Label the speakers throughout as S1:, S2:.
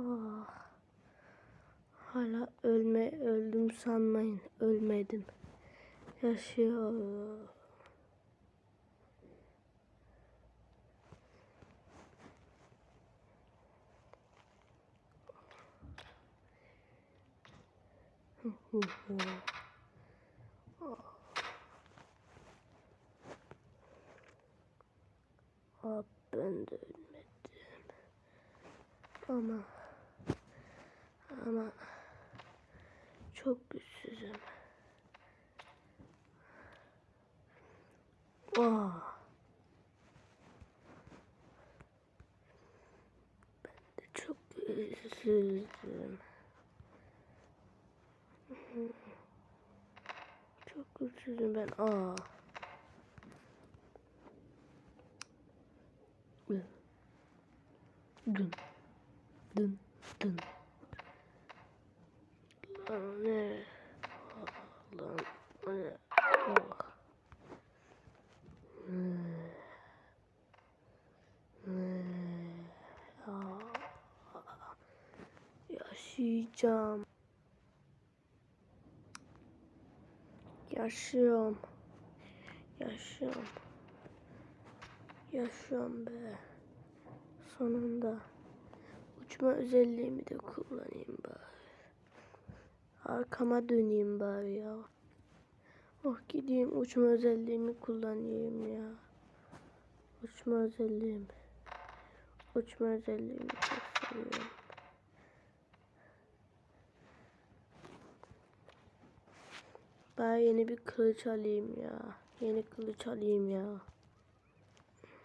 S1: Ah. Hala ölme öldüm sanmayın. Ölmedim. Yaşıyor. Ah ben de ölmedim. Ama ama çok güçsüzüm. Oh. Ben de çok güçsüzüm. Çok güçsüzüm ben. Aa. Dın. Dın. Dın. Lan ne? Lan ne? Oh. Ne? Ne? Aa. Yaşayacağım. Yaşıyorum. Yaşıyorum. Yaşıyorum be. Sonunda uçma özelliğimi de kullanayım bari. Arkama döneyim bari ya. Oh gideyim uçma özelliğimi kullanayım ya. Uçma özelliğim. Uçma özelliğimi çok seviyorum. Ben yeni bir kılıç alayım ya. Yeni kılıç alayım ya.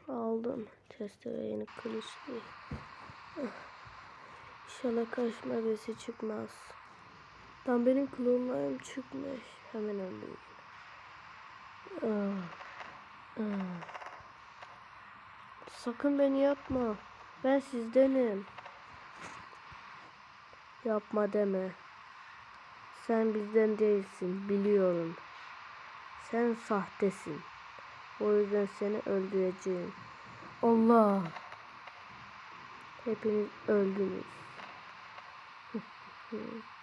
S1: Aldım. Testere yeni kılıç değil. Ah. İnşallah karşıma birisi çıkmaz. Tam benim klonlarım çıkmış. Hemen öldüm. Ah. Ah. Sakın beni yapma. Ben sizdenim. Yapma deme. Sen bizden değilsin, biliyorum. Sen sahtesin. O yüzden seni öldüreceğim. Allah. Hepiniz öldünüz.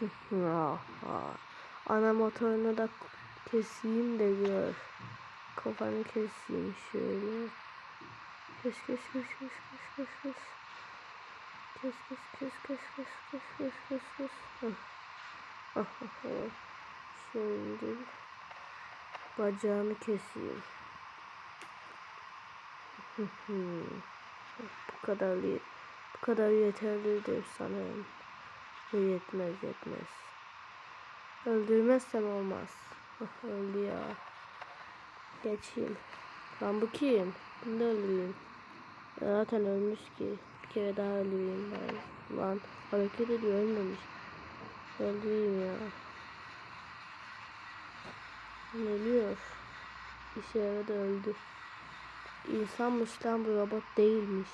S1: Ah, ah. Ana motorunu da keseyim de gör. Kafanı keseyim şöyle. Kes kes kes kes kes kes kes. Kes kes kes kes kes kes kes kes kes. Ah. Ah, ah, ah. Şimdi bacağını keseyim. bu kadar bu kadar yeterlidir sanırım. Yetmez yetmez. Öldürmezsem olmaz. Ah, Öldü ya. Geçeyim. Lan bu kim? Bunu da öldüreyim. Zaten ölmüş ki. Bir kere daha öldüreyim ben. Lan hareket ediyor ölmemiş. Öldüreyim ya. Ölüyor. İşe yaradı öldü. İnsanmış lan bu robot değilmiş.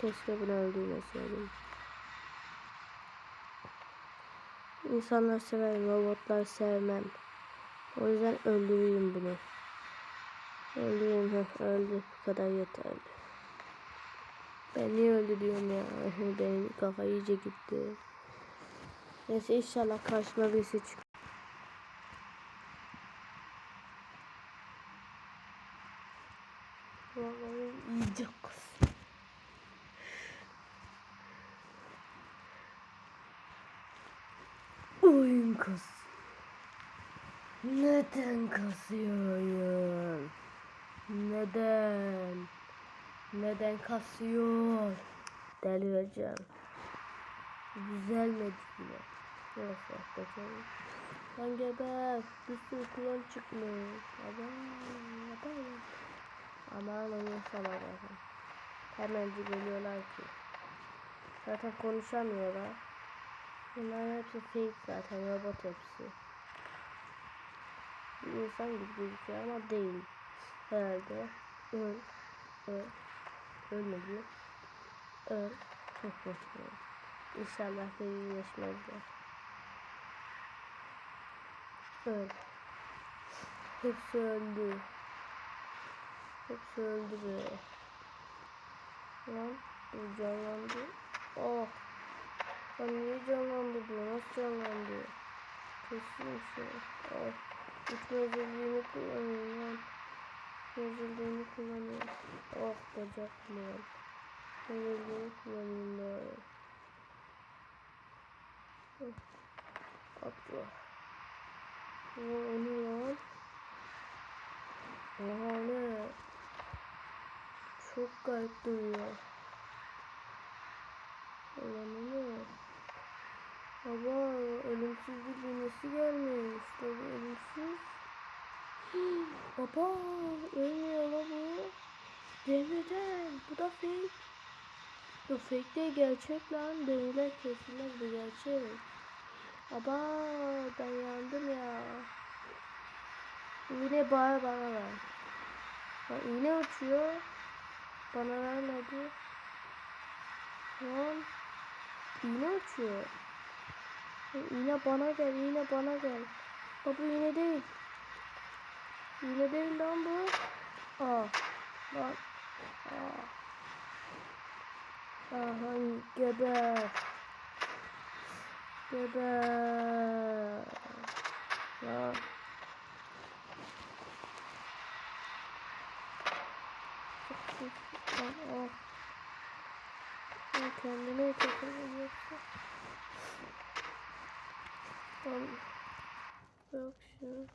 S1: Keşke bunu öldürmeseydim. İnsanlar sever, robotlar sevmem. O yüzden öldüreyim bunu. Öldüreyim, heh, öldü. Bu kadar yeterli. Ben niye öldürüyorum ya? Benim kafa iyice gitti. Neyse inşallah karşıma birisi çık. Vallahi iyice kız. Kız. Neden kasıyor? Neden? Neden kasıyor? Delireceğim. Düzelmedi bile. Neyse geçelim. Lan geber. Bir sürü klon çıkmış. Aman, aman. Aman onun sana bakın. Hemenci geliyorlar ki. Zaten konuşamıyorlar. Bunların hepsi fake zaten robot hepsi. Bir insan gibi gözüküyor ama değil. Herhalde. Öl. Öl. Ölmedi. Öl. İnşallah da iyileşmezler. Öl. Hepsi öldü. Hepsi öldü be. Lan bu canlandı. Oh. Lan niye canlandı bu? Nasıl canlandı? Kesin şey. Oh. Özelliğini kullanıyorum lan. Özelliğini kullanıyorum. Oh bacak mı lan? Özelliğini kullanayım bari. Oh. Atla. O ne lan? Oha ne? Çok garip duruyor. Ulan ne? Baba ölümsüzlük iğnesi gelmiş. Tabi ölümsüz. Baba ölmüyor la bu. Demirden. Bu da fake. Bu fake değil gerçek lan. Demirler kesilmez bu gerçek. Baba ben yandım ya. Yine bana bana ver. Bak iğne uçuyor. Bana vermedi. Lan iğne uçuyor. İğne bana gel, iğne bana gel. Bak bu iğne değil. İğne değil lan bu. Aa. Lan. Aa. Aha geber. Geber. Lan. Lan. Lan kendine takılır yoksa. Lan. Bırak şunu.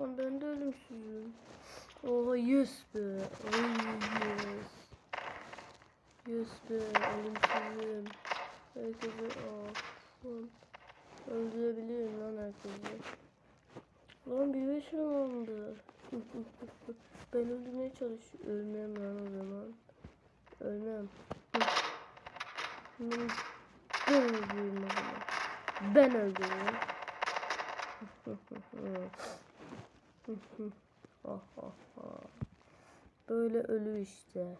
S1: Lan ben de ölümsüzüm. Oha yüz be. Ay yüz. Yüz be. Ölümsüzüm. Herkese. Lan. Öldürebilirim lan herkesi. Lan bir beşim oldu. ben öldürmeye çalışıyorum. Ölmem lan o zaman. Ölmem. Ben, öldürürüm. Ben öldürürüm. Böyle ölü işte.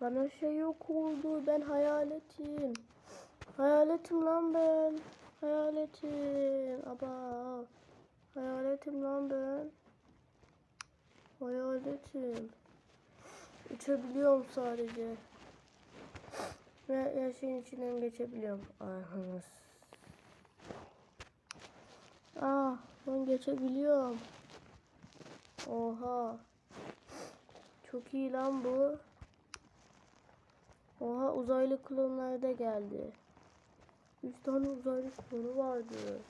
S1: Bana şey yok oldu. Ben hayaletim. Hayaletim lan ben. Hayaletim. Aba. Hayaletim lan ben. Hayaletim. Uçabiliyorum sadece. Ve her içinden geçebiliyorum. Arhanız. Ah, ben geçebiliyorum. Oha. Çok iyi lan bu. Oha uzaylı klonlar da geldi. Üç tane uzaylı klonu vardı.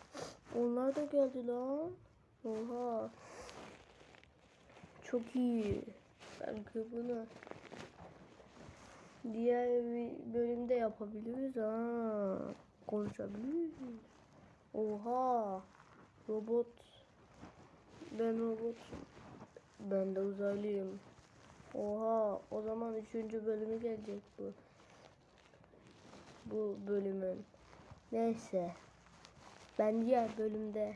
S1: Onlar da geldi lan. Oha. Çok iyi. Ben bunu diğer bir bölümde yapabiliriz ha. Konuşabiliriz. Oha. Robot. Ben robot. Ben de uzaylıyım. Oha. O zaman üçüncü bölümü gelecek bu. Bu bölümün. Neyse. Ben diğer bölümde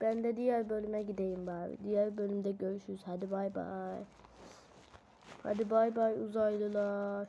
S1: ben de diğer bölüme gideyim bari. Diğer bölümde görüşürüz. Hadi bay bay. Hadi bay bay uzaylılar.